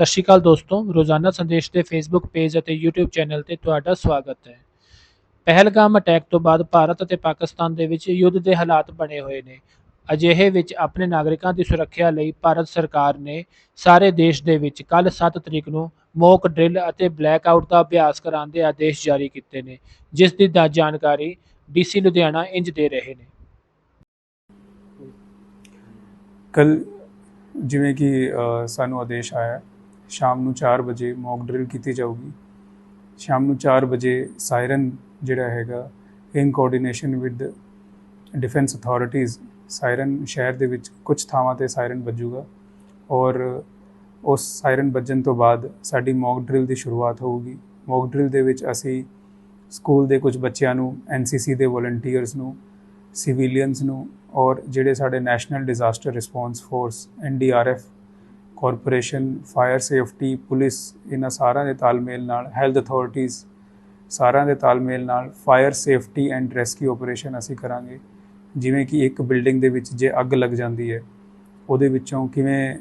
ਸਤਿ ਸ਼੍ਰੀ ਅਕਾਲ ਦੋਸਤੋ, ਰੋਜ਼ਾਨਾ ਸੰਦੇਸ਼ ਦੇ ਫੇਸਬੁੱਕ ਪੇਜ ਅਤੇ YouTube ਚੈਨਲ ਤੇ ਤੁਹਾਡਾ ਸਵਾਗਤ ਹੈ। ਪਹਿਲਗਾਮ ਅਟੈਕ ਤੋਂ ਬਾਅਦ ਭਾਰਤ ਅਤੇ ਪਾਕਿਸਤਾਨ ਦੇ ਵਿੱਚ ਯੁੱਧ ਦੇ ਹਾਲਾਤ ਬਣੇ ਹੋਏ ਨੇ। ਅਜਿਹੇ ਵਿੱਚ ਆਪਣੇ ਨਾਗਰਿਕਾਂ ਦੀ ਸੁਰੱਖਿਆ ਲਈ ਭਾਰਤ ਸਰਕਾਰ ਨੇ ਸਾਰੇ ਦੇਸ਼ ਦੇ ਵਿੱਚ ਕੱਲ 7 ਤਰੀਕ ਨੂੰ ਮੌਕ ਡਰਿਲ ਅਤੇ ਬਲੈਕਆਊਟ ਦਾ ਅਭਿਆਸ ਕਰਾਉਣ ਦੇ ਆਦੇਸ਼ ਜਾਰੀ ਕੀਤੇ ਨੇ, ਜਿਸ ਦੀ ਦਾ, ਜਾਣਕਾਰੀ ਡੀਸੀ ਲੁਧਿਆਣਾ ਇੰਜ ਦੇ ਰਹੇ ਨੇ। ਕੱਲ ਜਿਵੇਂ ਕਿ ਸਾਨੂੰ ਆਦੇਸ਼ ਆਇਆ ਸ਼ਾਮ ਨੂੰ 4 ਵਜੇ ਮੌਕ ਡਰਿਲ ਕੀਤੀ ਜਾਊਗੀ। ਸ਼ਾਮ ਨੂੰ 4 ਵਜੇ ਸਾਇਰਨ ਜਿਹੜਾ ਹੈਗਾ in coordination with defence authorities siren ਸ਼ਹਿਰ ਦੇ ਵਿੱਚ ਕੁਝ ਥਾਵਾਂ ਤੇ ਸਾਇਰਨ ਵੱਜੂਗਾ ਔਰ ਉਸ ਸਾਇਰਨ ਵੱਜਣ ਤੋਂ ਬਾਅਦ ਸਾਡੀ ਮੌਕ ਡਰਿਲ ਦੀ ਸ਼ੁਰੂਆਤ ਹੋਊਗੀ। ਮੌਕ ਡਰਿਲ ਦੇ ਵਿੱਚ ਅਸੀਂ ਸਕੂਲ ਦੇ ਕੁਝ ਬੱਚਿਆਂ ਨੂੰ ਐਨਸੀਸੀ ਦੇ ਵੋਲੰਟੀਅਰਸ ਨੂੰ ਸਿਵਿਲੀਅਨਸ ਨੂੰ ਔਰ ਜਿਹੜੇ ਸਾਡੇ national disaster response force NDRF corporation fire safety police ਇਹਨਾਂ ਸਾਰਿਆਂ ਦੇ ਤਾਲਮੇਲ ਨਾਲ ਹੈਲਥ ਅਥਾਰਟੀਜ਼ ਸਾਰਿਆਂ ਦੇ ਤਾਲਮੇਲ ਨਾਲ fire safety and rescue operation ਅਸੀਂ ਕਰਾਂਗੇ। ਜਿਵੇਂ ਕਿ ਇੱਕ ਬਿਲਡਿੰਗ ਦੇ ਵਿੱਚ ਜੇ ਅੱਗ ਲੱਗ ਜਾਂਦੀ ਹੈ, ਉਹਦੇ ਵਿੱਚੋਂ ਕਿਵੇਂ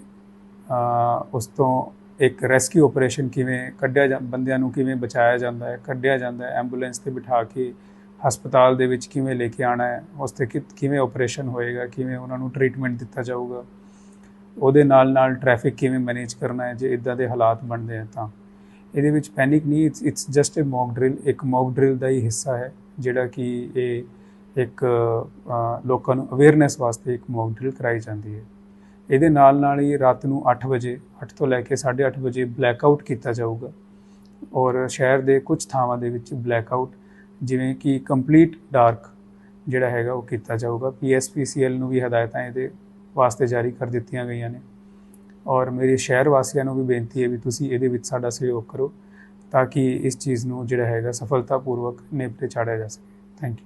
ਉਸ ਤੋਂ ਇੱਕ ਰੈਸਕਿਊ ਆਪਰੇਸ਼ਨ ਕਿਵੇਂ ਕੱਢਿਆ ਜਾਂ, ਬੰਦਿਆਂ ਨੂੰ ਕਿਵੇਂ ਬਚਾਇਆ ਜਾਂਦਾ ਹੈ, ਕੱਢਿਆ ਜਾਂਦਾ ਹੈ ਐਂਬੂਲੈਂਸ ਤੇ ਬਿਠਾ ਕੇ ਹਸਪਤਾਲ ਦੇ ਵਿੱਚ ਕਿਵੇਂ ਲੈ ਕੇ ਆਣਾ ਹੈ, ਉਸ ਤੇ ਕਿ- ਕਿਵੇਂ ਆਪਰੇਸ਼ਨ ਹੋਏਗਾ, ਕਿਵੇਂ ਉਹਨਾਂ ਨੂੰ ਟ੍ਰੀਟਮੈਂਟ ਦਿੱਤਾ ਜਾਊਗਾ। ਉਹਦੇ ਨਾਲ ਨਾਲ ਟ੍ਰੈਫਿਕ ਕਿਵੇਂ ਮੈਨੇਜ ਕਰਨਾ ਹੈ, ਜੇ ਇਦਾਂ ਦੇ ਹਾਲਾਤ ਬਣਦੇ ਆ ਤਾਂ। ਇਹਦੇ ਵਿੱਚ ਪੈਨਿਕ ਨਹੀਂ it's it's just a mock drill ਇੱਕ ਮੌਕ ਡਰਿਲ ਦਾ ਹੀ ਹਿੱਸਾ ਹੈ, ਜਿਹੜਾ ਕਿ ਇਹ ਇੱਕ ਲੋਕਾਂ ਨੂੰ ਅਵੇਅਰਨੈਸ ਵਾਸਤੇ ਇੱਕ ਮੌਕ ਡਰਿਲ ਕਰਾਈ ਜਾਂਦੀ ਹੈ। ਇਹਦੇ ਨਾਲ ਨਾਲ ਹੀ ਰਾਤ ਨੂੰ 8 ਵਜੇ 8 ਤੋਂ ਲੈ ਕੇ 8:30 ਵਜੇ ਬਲੈਕ ਆਊਟ ਕੀਤਾ ਜਾਊਗਾ। ਔਰ ਸ਼ਹਿਰ ਦੇ ਕੁਝ ਥਾਵਾਂ ਦੇ ਵਿੱਚ ਬਲੈਕ ਆਊਟ ਜਿਵੇਂ ਕਿ ਕੰਪਲੀਟ ਡਾਰਕ ਜਿਹੜਾ ਹੈਗਾ ਉਹ ਕੀਤਾ ਜਾਊਗਾ। ਪੀਐਸਪੀਸੀਐਲ ਨੂੰ ਵੀ ਹਦਾਇਤਾਂ ਇਹਦੇ ਵਾਸਤੇ ਜਾਰੀ ਕਰ ਦਿੱਤੀਆਂ ਗਈਆਂ ਨੇ। ਔਰ ਮੇਰੇ ਸ਼ਹਿਰ ਵਾਸੀਆਂ ਨੂੰ ਵੀ ਬੇਨਤੀ ਹੈ ਵੀ ਤੁਸੀਂ ਇਹਦੇ ਵਿੱਚ ਸਾਡਾ ਸਹਿਯੋਗ ਕਰੋ, ਤਾਂ ਕਿ ਇਸ ਚੀਜ਼ ਨੂੰ ਜਿਹੜਾ ਹੈਗਾ ਸਫਲਤਾਪੂਰਵਕ ਨੇਪਰੇ ਚਾੜਿਆ ਜਾ ਸਕੇ। Thank you